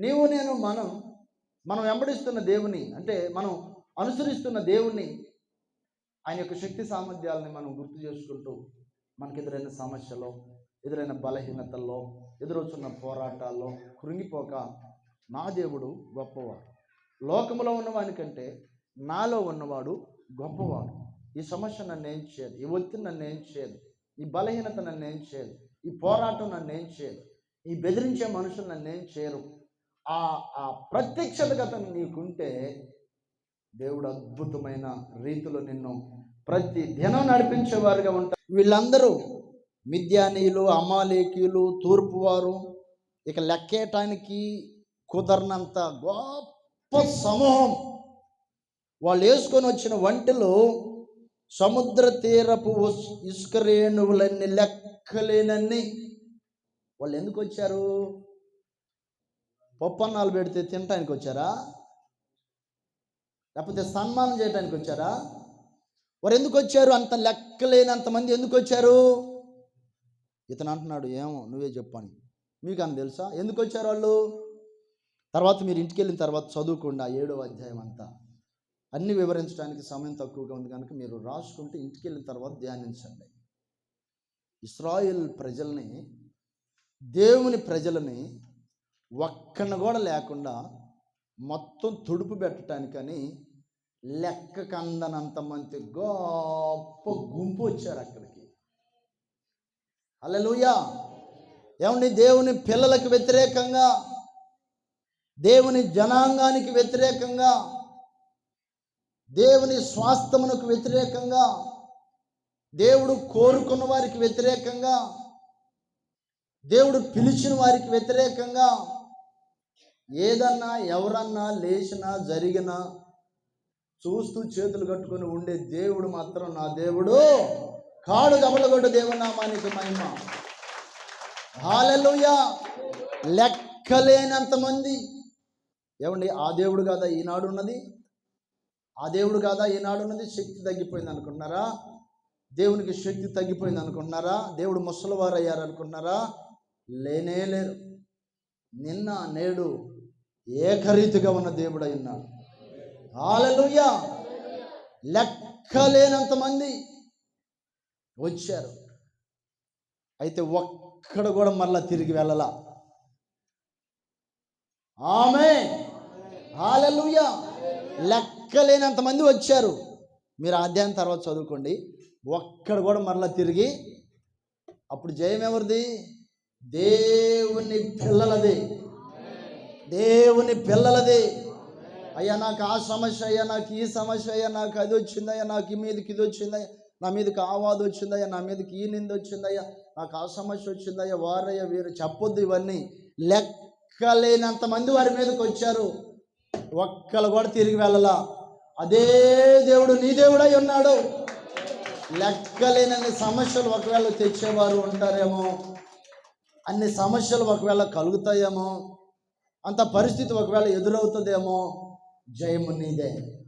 నీవు నేను మనం మనం వెంబడిస్తున్న దేవుని అంటే మనం అనుసరిస్తున్న దేవుణ్ణి ఆయన యొక్క శక్తి సామర్థ్యాలని మనం గుర్తు చేసుకుంటూ మనకు ఎదురైన సమస్యలో ఎదురైన బలహీనతల్లో ఎదురొచ్చున్న పోరాటాల్లో కృంగిపోక నా దేవుడు గొప్పవాడు. లోకంలో ఉన్నవానికంటే నాలో ఉన్నవాడు గొప్పవాడు. ఈ సమస్య నన్ను ఏం చేయదు ఈ ఒత్తిడి నన్ను ఏం చేయదు ఈ బలహీనత నన్ను ఏం చేయదు ఈ పోరాటం నన్ను ఏం చేయదు ఈ బెదిరించే మనుషులు నన్ను ఏం చేయరు. ఆ ఆ ప్రత్యక్షత గత నీకుంటే దేవుడు అద్భుతమైన రీతిలో నిన్ను ప్రతి దినం నడిపించేవారుగా ఉంటారు. వీళ్ళందరూ మిద్యానీయులు అమాలేకీయులు తూర్పువారు ఇక లెక్కేయటానికి కుదరనంత గొప్ప సమూహం. వాళ్ళు వేసుకొని వచ్చిన వంటలు సముద్ర తీరపు ఇసుక రేణువులన్నీ లెక్కలేనన్ని. వాళ్ళు ఎందుకు వచ్చారు? పప్పన్నాలు పెడితే తినటానికి వచ్చారా? లేకపోతే సన్మానం చేయడానికి వచ్చారా? వారు ఎందుకు వచ్చారు? అంత లెక్కలేనంత మంది ఎందుకు వచ్చారు? ఇతను అంటున్నాడు ఏమో నువ్వే చెప్పని మీకు అని తెలుసా? ఎందుకు వచ్చారు వాళ్ళు? తర్వాత మీరు ఇంటికి వెళ్ళిన తర్వాత చదువుకుండా ఏడో అధ్యాయం అంతా. అన్ని వివరించడానికి సమయం తక్కువగా ఉంది కనుక మీరు రాసుకుంటే ఇంటికి వెళ్ళిన తర్వాత ధ్యానించండి. ఇస్రాయిల్ ప్రజల్ని దేవుని ప్రజలని ఒక్కన కూడా లేకుండా మొత్తం తుడుపు పెట్టడానికని లెక్క కందనంత మంది గొప్ప గుంపు వచ్చారు అక్కడికి. అల్లెలుయా ఏమండి? దేవుని పిల్లలకు వ్యతిరేకంగా దేవుని జనాంగానికి వ్యతిరేకంగా దేవుని స్వాస్థ్యమునకు వ్యతిరేకంగా దేవుడు కోరుకున్న వారికి వ్యతిరేకంగా దేవుడు పిలిచిన వారికి వ్యతిరేకంగా ఏదన్నా ఎవరన్నా లేచినా జరిగినా చూస్తూ చేతులు కట్టుకొని ఉండే దేవుడు మాత్రం నా దేవుడు. కాడు గబలగొడ్డు దేవుడు నామానికి మహిమ. హాలెలుయా. లెక్కలేనంతమంది ఏమండి ఆ దేవుడు కాదా ఈనాడు ఉన్నది? ఆ దేవుడు కాదా ఈనాడు ఉన్నది? శక్తి తగ్గిపోయింది అనుకుంటున్నారా? దేవునికి శక్తి తగ్గిపోయింది అనుకుంటున్నారా? దేవుడు ముసలివారు అయ్యారు అనుకుంటున్నారా లేనే లేరు. నిన్న నేడు ఏకరీతిగా ఉన్న దేవుడు అయి ఉన్నాడు. హాలెలూయా లెక్కలేనంత మంది వచ్చారు. అయితే ఒక్కడ కూడా మరలా తిరిగి వెళ్ళలా. ఆమె ఆలలుయ్యా లెక్కలేనంత మంది వచ్చారు. మీరు అధ్యాయం తర్వాత చదువుకోండి. ఒక్కడ కూడా మరలా తిరిగి అప్పుడు జయం ఎవరిది దేవుని పిల్లలది. దేవుని పిల్లలది. అయ్యా నాకు ఆ సమస్య అయ్యా నాకు ఈ సమస్య అయ్యా నాకు అది వచ్చిందయ్యా నాకు ఈ మీదకి ఇది వచ్చిందయ్యా నా మీదకి ఆ వాదు వచ్చిందయ్యా నా మీదకి ఈ నింద వచ్చిందయ్యా నాకు ఆ సమస్య వచ్చిందయ్యా వారయ్యా వీరు చెప్పొద్దు ఇవన్నీ. లెక్కలేనంత మంది వారి మీదకి వచ్చారు. ఒక్కలు కూడా తిరిగి వెళ్ళలా. అదే దేవుడు నీ దేవుడై ఉన్నాడు. లెక్కలేనన్ని సమస్యలు ఒకవేళ తెచ్చేవారు ఉంటారేమో అన్ని సమస్యలు ఒకవేళ కలుగుతాయేమో అంత పరిస్థితి ఒకవేళ ఎదురవుతుందేమో జయము నీదే.